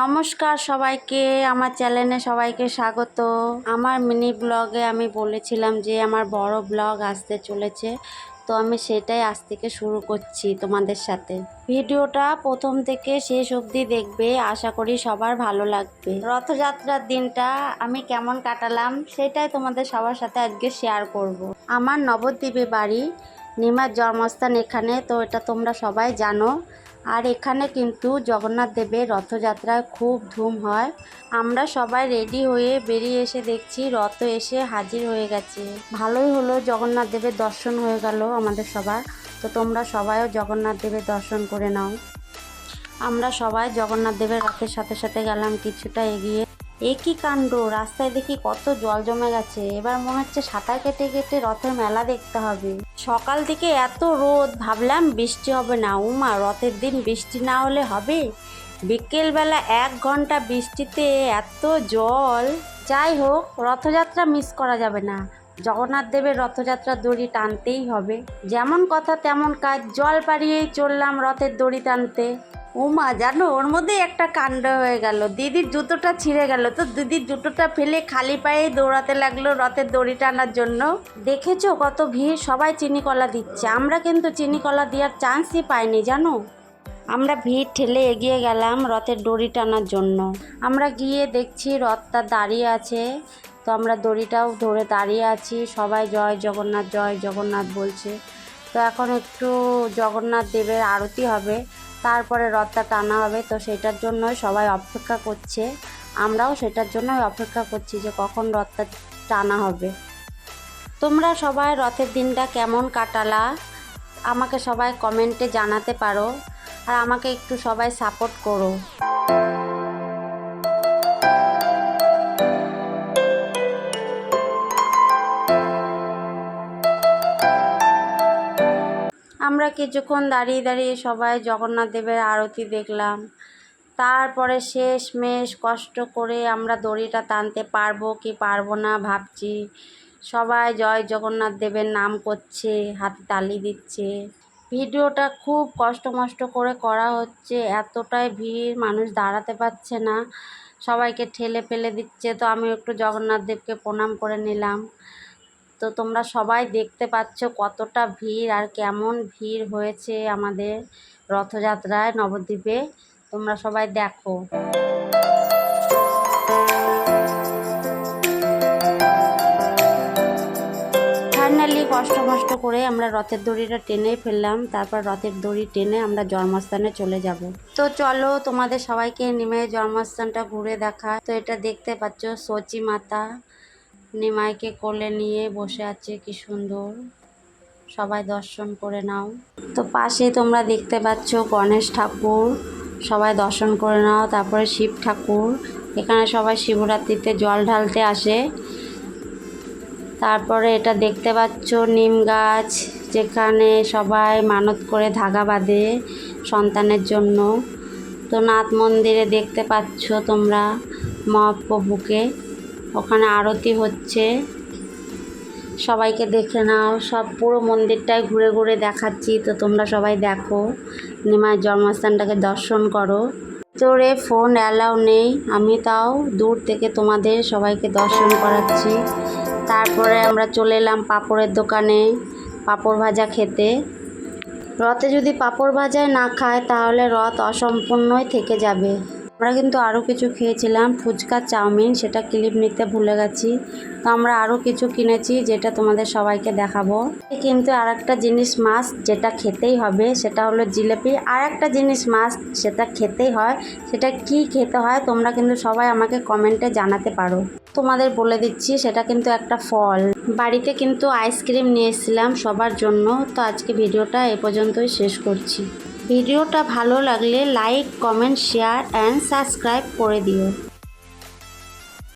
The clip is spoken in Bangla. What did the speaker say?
নমস্কার সবাইকে, আমার চ্যানেলে সবাইকে স্বাগত। আমার মিনি ব্লগে আমি বলেছিলাম যে আমার বড় ব্লগ আসতে চলেছে, তো আমি সেটাই আজ থেকে শুরু করছি তোমাদের সাথে। ভিডিওটা প্রথম থেকে শেষ অবধি দেখবে, আশা করি সবার ভালো লাগবে। রথযাত্রার দিনটা আমি কেমন কাটালাম সেটাই তোমাদের সবার সাথে আজকে শেয়ার করব। আমার নবদ্বীপে বাড়ি, নিমার জন্মস্থান এখানে, তো এটা তোমরা সবাই জানো। আর এখানে কিন্তু জগন্নাথ দেবের রথযাত্রায় খুব ধুম হয়। আমরা সবাই রেডি হয়ে বেরিয়ে এসে দেখছি রথ এসে হাজির হয়ে গেছে। ভালোই হলো জগন্নাথ দেবের দর্শন হয়ে গেল আমাদের সবার। তো তোমরা সবাইও জগন্নাথ দেবের দর্শন করে নাও। আমরা সবাই জগন্নাথ দেবের রথের সাথে সাথে গেলাম, কিছুটা এগিয়ে। একই কাণ্ড? রাস্তায় দেখি কত জল জমে গেছে। এবার মনে হচ্ছে সাঁতার কেটে কেটে রথের মেলা দেখতে হবে। সকাল থেকে এত রোদ, ভাবলাম বৃষ্টি হবে না। উমা, রথের দিন বৃষ্টি না হলে হবে? বিকেলবেলা এক ঘণ্টা বৃষ্টিতে এত জল। যাই হোক, রথযাত্রা মিস করা যাবে না। জগন্নাথ দেবের রথযাত্রার দড়ি টানতেই হবে। যেমন কথা, তেমন কাজ। জল পাড়িয়েই চললাম রথের দড়ি টানতে। উমা জানো, ওর মধ্যে একটা কাণ্ড হয়ে গেল। দিদির জুতোটা ছিঁড়ে গেল। তো দিদির জুতোটা ফেলে খালি পায়ে দৌড়াতে লাগল রথের দড়ি টানার জন্য। দেখেছ কত ভিড়? সবাই চিনি কলা দিচ্ছে। আমরা কিন্তু চিনি কলা দেওয়ার চান্সই পাইনি, জানো? আমরা ভিড় ঠেলে এগিয়ে গেলাম রথের দড়ি টানার জন্য। আমরা গিয়ে দেখছি রথটা দাঁড়িয়ে আছে। তো আমরা দড়িটাও ধরে দাঁড়িয়ে আছি। সবাই জয় জগন্নাথ জয় জগন্নাথ বলছে। তো এখন একটু জগন্নাথ দেবের আরতি হবে। তারপরে রথটা টানা হবে, তো সেটার জন্যই সবাই অপেক্ষা করছে। আমরাও সেটার জন্যই অপেক্ষা করছি যে কখন রথটা টানা হবে। তোমরা সবাই রথের দিনটা কেমন কাটালা? আমাকে সবাই কমেন্টে জানাতে পারো। আর আমাকে একটু সবাই সাপোর্ট করো। আমরা কিছুক্ষণ দাঁড়িয়ে দাঁড়িয়ে সবাই জগন্নাথ দেবের আরতি দেখলাম। তারপরে শেষ মেশ কষ্ট করে আমরা দড়িটা টানতে পারব কি পারব না ভাবছি। সবাই জয় জগন্নাথ দেবের নাম করছে, হাতে তালি দিচ্ছে। ভিডিওটা খুব কষ্ট মষ্ট করে করা হচ্ছে, এতটাই ভিড়, মানুষ দাঁড়াতে পারছে না। সবাইকে ঠেলে ফেলে দিচ্ছে, তো আমি একটু জগন্নাথ দেবকে প্রণাম করে নিলাম। তো তোমরা সবাই দেখতে পাচ্ছ কতটা ভিড় আর কেমন ভিড় হয়েছে আমাদের রথযাত্রায় নবদ্বীপে। তোমরা সবাই দেখো। ফাইনালি কষ্ট মষ্ট করে আমরা রথের দড়িটা টেনে ফেললাম। তারপর রথের দড়ি টেনে আমরা জন্মস্থানে চলে যাব। তো চলো তোমাদের সবাইকে নেমে জন্মস্থানটা ঘুরে দেখা তো এটা দেখতে পাচ্ছ সচি মাতা নিমাইকে কোলে নিয়ে বসে আছে, কি সুন্দর। সবাই দর্শন করে নাও। তো পাশে তোমরা দেখতে পাচ্ছ গণেশ ঠাকুর। সবাই দর্শন করে নাও, তারপরে শিব ঠাকুর। এখানে সবাই শিবরাত্রিতে জল ঢালতে আসে। তারপরে এটা দেখতে পাচ্ছ নিম গাছ, যেখানে সবাই মানত করে ধাগা বাঁধে সন্তানের জন্য। তো নাথ মন্দিরে দেখতে পাচ্ছ তোমরা মহাপ্রভুকে ওখানে আরতি হচ্ছে। সবাইকে দেখে নাও। সব পুরো মন্দিরটাই ঘুরে ঘুরে দেখাচ্ছি। তো তোমরা সবাই দেখো। নিমায় জন্মস্থানটাকে দর্শন করো। তোরে ফোন অ্যালাউ নেই। আমি তাও দূর থেকে তোমাদের সবাইকে দর্শন করাচ্ছি। তারপরে আমরা চলে এলাম পাঁপড়ের দোকানে পাঁপড় ভাজা খেতে। রথে যদি পাঁপড় ভাজায় না খায়, তাহলে রথ অসম্পূর্ণই থেকে যাবে। আমরা কিন্তু আরও কিছু খেয়েছিলাম। ফুচকা, চাউমিন, সেটা ক্লিপ নিতে ভুলে গেছি। তো আমরা আরও কিছু কিনেছি যেটা তোমাদের সবাইকে দেখাবো। কিন্তু আর একটা জিনিস মাছ যেটা খেতেই হবে, সেটা হলো জিলেপি। আর একটা জিনিস মাছ সেটা খেতেই হয়। সেটা কি খেতে হয়, তোমরা কিন্তু সবাই আমাকে কমেন্টে জানাতে পারো। তোমাদের বলে দিচ্ছি, সেটা কিন্তু একটা ফল। বাড়িতে কিন্তু আইসক্রিম নিয়ে এসেছিলাম সবার জন্য। তো আজকে ভিডিওটা এ পর্যন্তই শেষ করছি। ভিডিওটা ভালো লাগলে like comment share and subscribe করে দিও।